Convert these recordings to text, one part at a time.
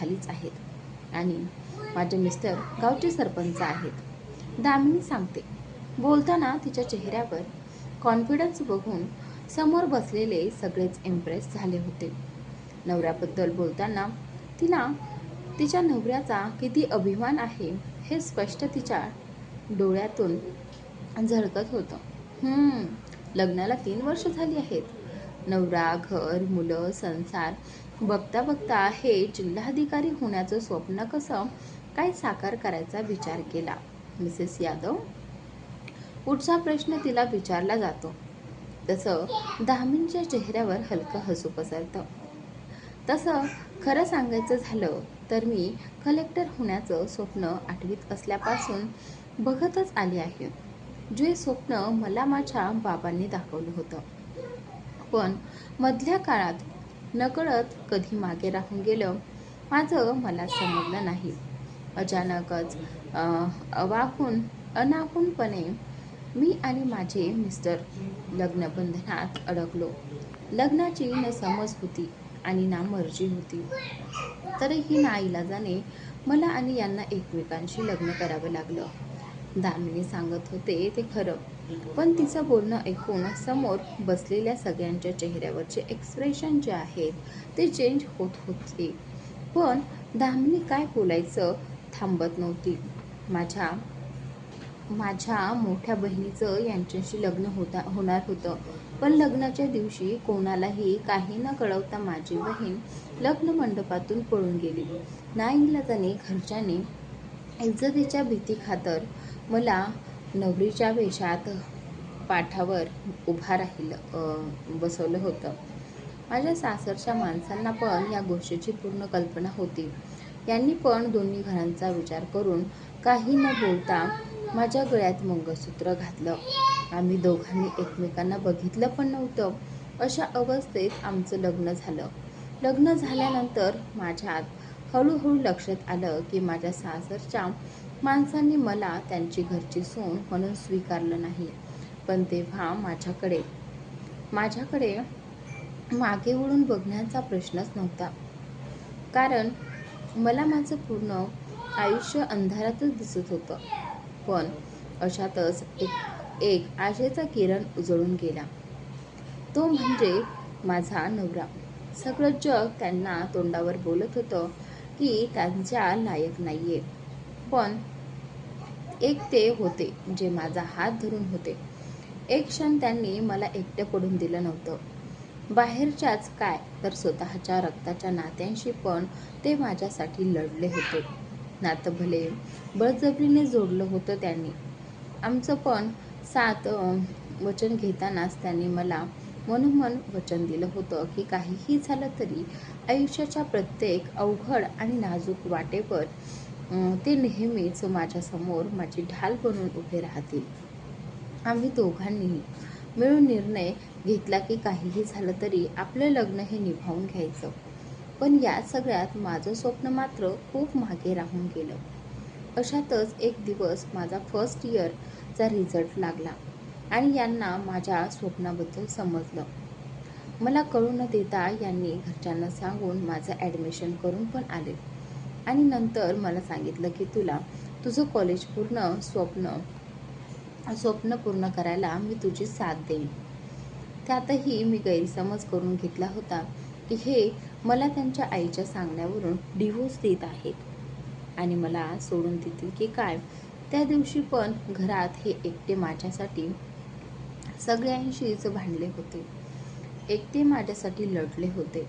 झालीच आहेत. आणि माझे मिस्टर गावचे सरपंच आहेत. दामिनी सांगते. बोलताना तिच्या चेहऱ्यावर कॉन्फिडन्स बघून समोर बसलेले सगळेच इम्प्रेस झाले होते. नवऱ्याबद्दल बोलताना तिला तिच्या नवऱ्याचा किती अभिमान आहे हे स्पष्ट तिच्या डोळ्यातून झळकत होतं. हम्म, लग्नाला तीन वर्ष झाली आहेत. नवरा घर मुलं संसार बघता बघता हे जिल्हाधिकारी होण्याचं स्वप्न कसं? काय साकार करायचा विचार केला? मिसेस यादव? पुढचा प्रश्न तिला विचारला जातो. तसं दामिनच्या चेहऱ्यावर हलकं हसू पसरतं. तसं खरं सांगायचं झालं तर मी कलेक्टर होण्याचं स्वप्न आठवीत असल्यापासून बघतच आले आहे. जे स्वप्न मला माझ्या बाबांनी दाखवलं होतं. पण मधल्या काळात नकळत कधी मागे राहून गेलं माझं मला समजलं नाही. अचानकच अवाकून अनाकूनपणे मी आणि माझे मिस्टर लग्नबंधनात अडकलो. लग्नाची न समज होती आणि ना मर्जी होती. तरीही ना इलाजाने मला आणि यांना एकमेकांशी लग्न करावं लागलं. दामिनी सांगत होते ते खरं. पण तिचं बोलणं ऐकून समोर बसलेल्या सगळ्यांच्या चेहऱ्यावरचे एक्सप्रेशन जे आहेत ते चेंज होत होते. पण दामिनी काय बोलायचं थांबत नव्हती. माझ्या माझ्या मोठ्या बहिणीचं यांच्याशी लग्न होता होणार होतं. पण लग्नाच्या दिवशी कोणालाही काही न कळवता माझी बहीण लग्न मंडपातून पळून गेली. नाईलाजाने घरच्याने इज्जतीच्या भीती खातर मला नवरीच्या वेशात पाठावर उभा राहिलं बसवलं होतं. माझ्या सासरच्या माणसांना पण या गोष्टीची पूर्ण कल्पना होती. यांनी पण दोन्ही घरांचा विचार करून काही न बोलता माझ्या गळ्यात मंगळसूत्र घातलं. आम्ही दोघांनी एकमेकांना बघितलं पण नव्हतं. अशा अवस्थेत आमचं लग्न झालं. लग्न झाल्यानंतर माझ्यात हळूहळू लक्षात आलं की माझ्या सासरच्या माणसांनी मला त्यांची घरची सून म्हणून स्वीकारलं नाही. पण तेव्हा माझ्याकडे माझ्याकडे मागे वळून बघण्याचा प्रश्नच नव्हता. कारण मला माझं पूर्ण आयुष्य अंधारातच दिसत होतं. पण अशातच एक एक आशेचा किरण उजळून गेला. तो म्हणजे माझा नवरा. सगळं जग त्यांना तोंडावर बोलत होतं की त्यांच्या लायक नाही आहे पण एक ते होते जे माझा हात धरून होते. एक क्षण त्यांनी मला एकटं पडून दिलं नव्हतं. बाहेरच्याच काय तर स्वतःच्या रक्ताच्या नात्यांशी पण ते माझ्यासाठी लढले होते. नातं भले बळजबरीने जोडलं होतं त्यांनी. आमचं पण सात वचन घेतानाच त्यांनी मला मनोमन वचन दिलं होतं की काहीही झालं तरी आयुष्याच्या प्रत्येक अवघड आणि नाजूक वाटेवर ते नेहमीच माझ्यासमोर माझी ढाल बनून उभे राहतील. आम्ही दोघांनीही मिळून निर्णय घेतला की काहीही झालं तरी आपलं लग्न हे निभावून घ्यायचं. पण या सगळ्यात माझं स्वप्न मात्र खूप मागे राहून गेलं. अशातच एक दिवस माझा फर्स्ट इयरचा रिझल्ट लागला आणि यांना माझ्या स्वप्नाबद्दल समजलं. मला कळू न देता यांनी घरच्यांना सांगून माझं ॲडमिशन करून पण आले. आणि नंतर मला सांगितलं की तुला तुझं कॉलेज पूर्ण स्वप्न स्वप्न पूर्ण करायला मी तुझी साथ देईन. त्यातही मी गैरसमज करून घेतला होता की हे मला त्यांच्या आईच्या सांगण्यावरून डिव्होर्स देत आहेत. आणि मला सोडून देतील की काय? त्या दिवशी पण घरात हे एकटे माझ्यासाठी सगळ्यांशीच भांडले होते. एकटे माझ्यासाठी लढले होते.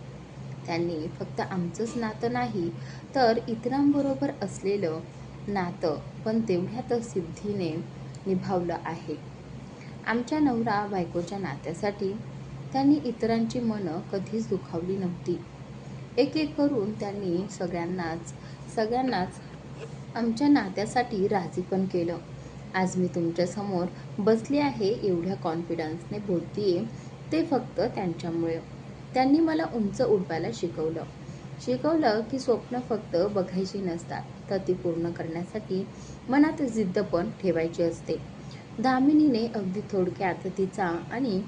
त्यांनी फक्त आमचंच नातं नाही तर इतरांबरोबर असलेलं नातं पण तेवढ्यातच सिद्धीने निभावलं आहे. आमच्या नवरा बायकोच्या नात्यासाठी त्यांनी इतरांची मनं कधीच दुखावली नव्हती. एक एक करून त्यांनी सगळ्यांनाच सगळ्यांनाच आमच्या नात्यासाठी राजी पण केलं. आज मी तुमच्यासमोर बसले आहे एवढ्या कॉन्फिडन्सने बोलतीये ते फक्त त्यांच्यामुळे. त्यांनी मला उंच उडवायला शिकवलं. शिकवलं की स्वप्न फक्त बघायची नसतात. तर ती पूर्ण करण्यासाठी मनात जिद्द पण ठेवायची असते. दामिनीने अगदी थोडक्यात तिचा आणि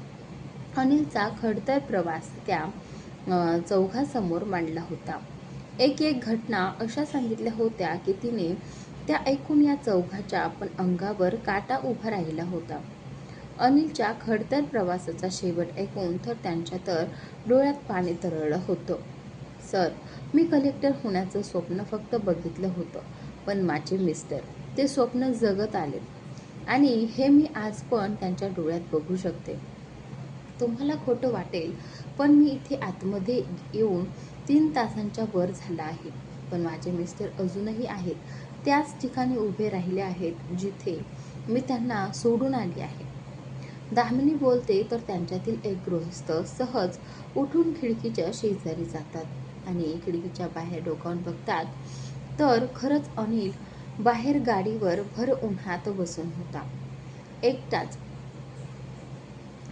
अनिलचा खडतर प्रवास त्या चौघासमोर मांडला होता. एक एक घटना अशा सांगितल्या होत्या की तिने त्या ऐकून या चौघाच्या पण अंगावर काटा उभा राहिला होता. अनिलच्या खडतर प्रवासाचा शेवट ऐकून तर त्यांच्या तर डोळ्यात पाणी तरळलं होतं. सर मी कलेक्टर होण्याचं स्वप्न फक्त बघितलं होतं पण माझे मिस्टर ते स्वप्न जगत आले आणि हे मी आज पण त्यांच्या डोळ्यात बघू शकते. तुम्हाला खोटं वाटेल पण मी इथे आतमध्ये येऊन तीन तासांच्या वर झाला आहे. पण माझे मिस्टर अजूनही आहेत. त्याच ठिकाणी उभे राहिले आहेत जिथे मी त्यांना सोडून आली आहे. दामिनी बोलते तर त्यांच्यातील एक गृहस्थ सहज उठून खिडकीच्या शेजारी जातात आणि खिडकीच्या बाहेर डोकावून बघतात. तर खरंच अनिल बाहेर गाडीवर भर उन्हात बसून होता. एकटाच.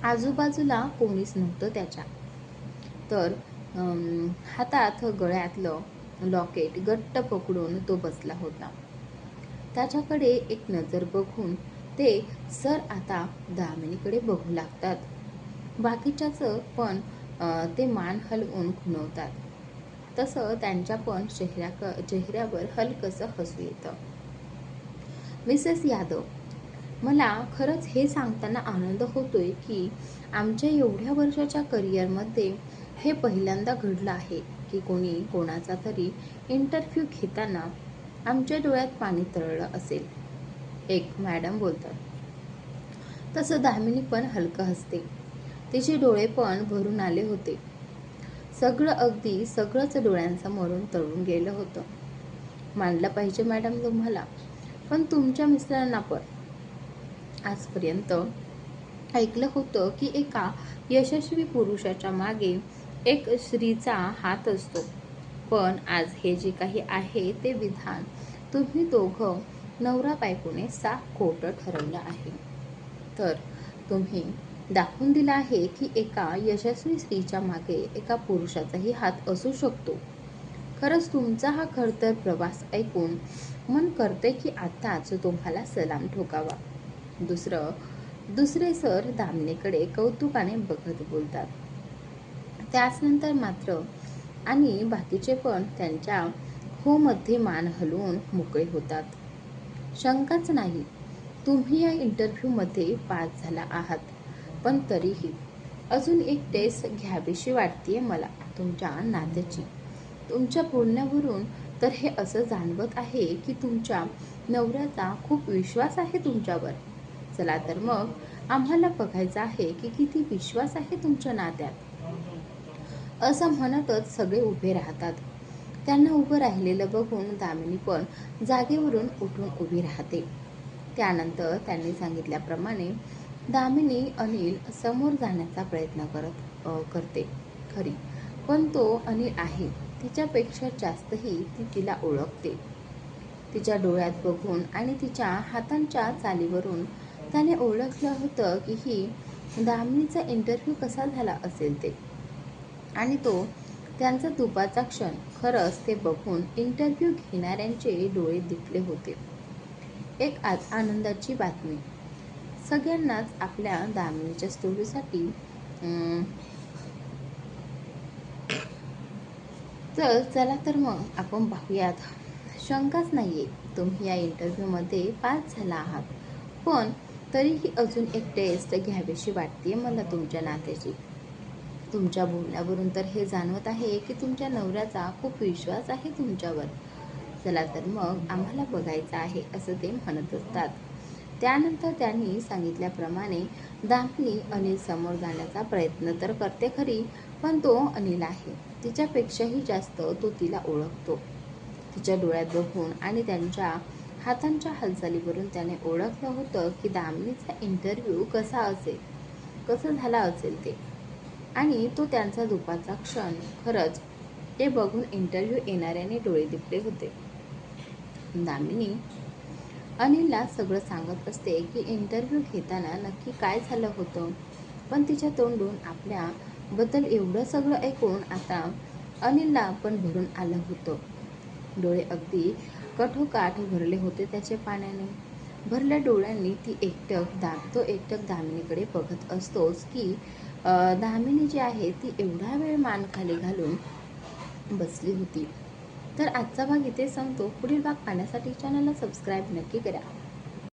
आजूबाजूला कोणीच नव्हतं त्याच्या. तर हातात गळ्यातलं लॉकेट गट्ट पकडून तो बसला होता. त्याच्याकडे एक नजर बघून ते सर आता दामिनीकडे बघू लागतात. बाकीच्याचं पण ते मान हलवून खुणवतात. तसं त्यांच्या पण चेहऱ्या चेहऱ्यावर हलकसं हसू येतं. मिसेस यादव मला खरंच हे सांगताना आनंद होतोय की आमच्या एवढ्या वर्षाच्या करिअरमध्ये हे पहिल्यांदा घडलं आहे की कोणी कोणाचा तरी इंटरव्ह्यू घेताना आमच्या डोळ्यात पाणी तरळलं असेल. एक मॅडम बोलतात. तसं दामिनी पण हलकं हसते. तिचे डोळे पण भरून आले होते. सगळं अगदी सगळंच डोळ्यांसमोरून तळून गेलं होतं. मानलं पाहिजे मॅडम तुम्हाला पण तुमच्या मिस्टरांना पण. आजपर्यंत ऐकलं होतं की एका यशस्वी पुरुषाच्या मागे एक स्त्रीचा हात असतो. पण आज हे जे काही आहे ते विधान तुम्ही दोघं नवरा बायकोने साफ खोटं ठरवलं आहे. तर तुम्ही दाखवून दिलं आहे की एका यशस्वी स्त्रीच्या मागे एका पुरुषाचाही हात असू शकतो. खरंच तुमचा हा खडतर प्रवास ऐकून मन करते की आताच तुम्हाला सलाम ठोकावा. दुसरं दुसरे सर दामनेकडे कौतुकाने बघत बोलतात. त्याचनंतर मात्र आणि बाकीचे पण त्यांच्या हो मध्ये मान हलवून मोकळे होतात. शंकाच नाही. तुम्ही या इंटरव्ह्यूमध्ये पास झाला आहात. पण तरीही अजून एक टेस्ट घ्यावीशी वाटते मला तुमच्या नात्याची. तुमच्या बोलण्यावरून तर हे असं जाणवत आहे की तुमच्या नवऱ्याचा खूप विश्वास आहे तुमच्यावर. चला तर मग आम्हाला बघायचं आहे की किती विश्वास आहे तुमच्या नात्यात. असं म्हणतच सगळे उभे राहतात. त्यांना उभं राहिलेलं बघून दामिनी पण जागेवरून उठून उभी राहते. त्यानंतर त्यांनी सांगितल्याप्रमाणे दामिनी अनिल समोर जाण्याचा प्रयत्न करत करते. खरी. पण तो अनिल आहे. तिच्यापेक्षा जास्तही ती तिला ओळखते. तिच्या डोळ्यात बघून आणि तिच्या हातांच्या चालीवरून त्याने ओळखलं होतं की ही दामिनीचा इंटरव्ह्यू कसा झाला असेल ते. आणि तो त्यांचा तुपाचा क्षण खरंच ते बघून इंटरव्ह्यू घेणाऱ्यांचे डोळे दिपले होते. एक आज आनंदाची बातमी. सगळ्यांनाच आपल्या दामिनीच्या स्टोरीसाठी चल तर चला तर मग आपण पाहूयात. शंकाच नाहीये तुम्ही या इंटरव्ह्यूमध्ये पास झाला आहात. पण तरीही अजून एक टेस्ट घ्यावीशी वाटते मला तुमच्या नात्याची. तुमच्या बोलण्यावरून तर हे जाणवत आहे की तुमच्या नवऱ्याचा खूप विश्वास आहे तुमच्यावर. चला तर मग आम्हाला बघायचं आहे असं ते म्हणत असतात. त्यानंतर त्यांनी सांगितल्याप्रमाणे दामिनी अनिल समोर जाण्याचा प्रयत्न तर करते खरी पण तो अनिल आहे. तिच्यापेक्षाही जास्त तो तिला ओळखतो. तिच्या डोळ्यात बघून आणि त्यांच्या हातांच्या हालचालीवरून त्याने ओळखलं होतं की दामिनीचा इंटरव्ह्यू कसा असेल कसं झाला असेल ते. आणि तो त्यांचा दुपारचा क्षण. खरंच ते बघून इंटरव्ह्यू येणाऱ्याने डोळे दिपले होते. दामिनी अनिलला सगळं सांगत असते की इंटरव्ह्यू घेताना नक्की काय झालं होतं. पण तिच्या तोंडून आपल्याबद्दल एवढं सगळं ऐकून आता अनिलला पण भरून आलं होतं. डोळे अगदी कठोकाठ भरले होते त्याचे पाण्याने. भरल्या डोळ्यांनी ती एकटक दा तो एकटक दामिनीकडे बघत असतोच की दामिनी जी आहे ती एवढा वेळ मान खाली घालून बसली होती. तर आजचा भाग इथे संपतो. पुढील भाग पाहण्यासाठी चॅनलला सबस्क्राईब नक्की करा.